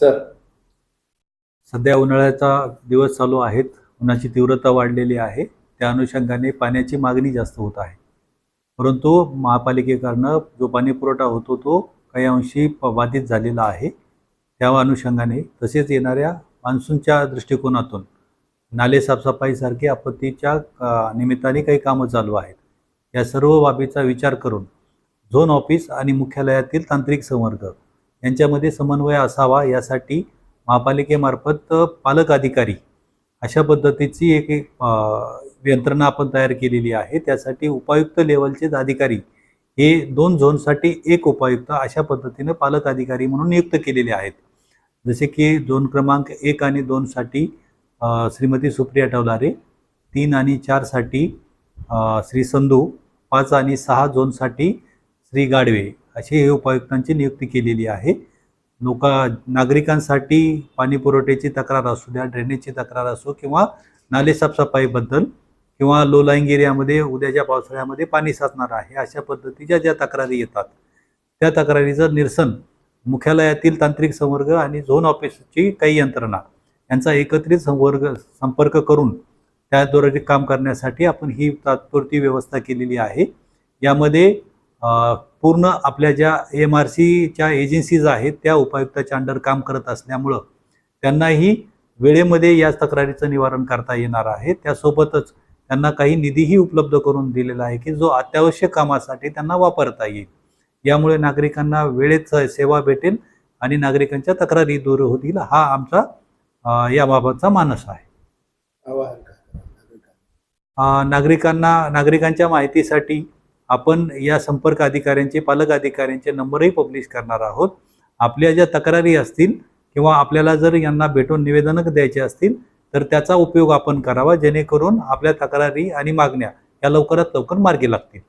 Sir. सध्या उन्हाळ्याचा दिवस चालू आहेत. उन्हाची तीव्रता वाढलेली आहे. त्या अनुषंगाने पाण्याची मागणी जास्त होत आहे. परंतु महापालिकेकडनं जो पाणी पुरवठा होतो तो काही अंशी बाधित झालेला आहे. त्या अनुषंगाने तसेच येणाऱ्या मान्सूनच्या दृष्टिकोनातून नाले साफसफाईसारखी आपत्तीच्या निमित्ताने काही कामं चालू आहेत. या सर्व बाबीचा विचार करून झोन ऑफिस आणि मुख्यालयातील तांत्रिक संवर्ग यांच्यामध्ये समन्वय असावा यासाठी महापालिकेमार्फत पालक अधिकारी अशा पद्धतीची एक एक, यंत्रणा आपण तयार केलेली आहे. त्यासाठी उपायुक्त लेवलचेच अधिकारी हे दोन झोनसाठी एक उपायुक्त अशा पद्धतीने पालक अधिकारी म्हणून नियुक्त केलेले आहेत. जसे की झोन क्रमांक एक आणि दोनसाठी श्रीमती सुप्रिया टवलारे तीन आणि चारसाठी श्री संधू पाच आणि सहा झोनसाठी श्री गाडवे. अशी हे उपायुक्तांची नियुक्ती केलेली आहे. लोक नागरिकांसाठी पाणी पुरवठ्याची तक्रार असू द्या ड्रेनेजची तक्रार असो किंवा नाले साफसफाईबद्दल किंवा लो लाईंग एरियामध्ये उद्याच्या पावसाळ्यामध्ये पाणी साचणार आहे अशा पद्धतीच्या ज्या तक्रारी येतात. त्या तक्रारीचं निरसन मुख्यालयातील तांत्रिक संवर्ग आणि झोन ऑफिसची काही यंत्रणा यांचा एकत्रित संवर्ग संपर्क करून त्याद्वारे काम करण्यासाठी आपण ही तात्पुरती व्यवस्था केलेली आहे. यामध्ये पूर्ण आपल्या ज्या एम आर सीच्या एजन्सीज आहेत त्या उपायुक्ताच्या अंडर काम करत असल्यामुळं त्यांनाही वेळेमध्ये या तक्रारीचं निवारण करता येणार आहे. त्यासोबतच त्यांना काही निधीही उपलब्ध करून दिलेला आहे की जो अत्यावश्यक कामासाठी त्यांना वापरता येईल. यामुळे नागरिकांना वेळेत सेवा भेटेल आणि नागरिकांच्या तक्रारी दूर होतील हा आमचा याबाबतचा मानस आहे. नागरिकांना नागरिकांच्या माहितीसाठी आपण या संपर्क अधिकाऱ्यांचे पालक अधिकाऱ्यांचे नंबरही पब्लिश करणार आहोत. आपल्या ज्या तक्रारी असतील किंवा आपल्याला जर यांना भेटून निवेदनक द्यायचे असतील तर त्याचा उपयोग आपण करावा जेणेकरून आपल्या तक्रारी आणि मागण्या या लवकरात लवकर मार्गी लागतील.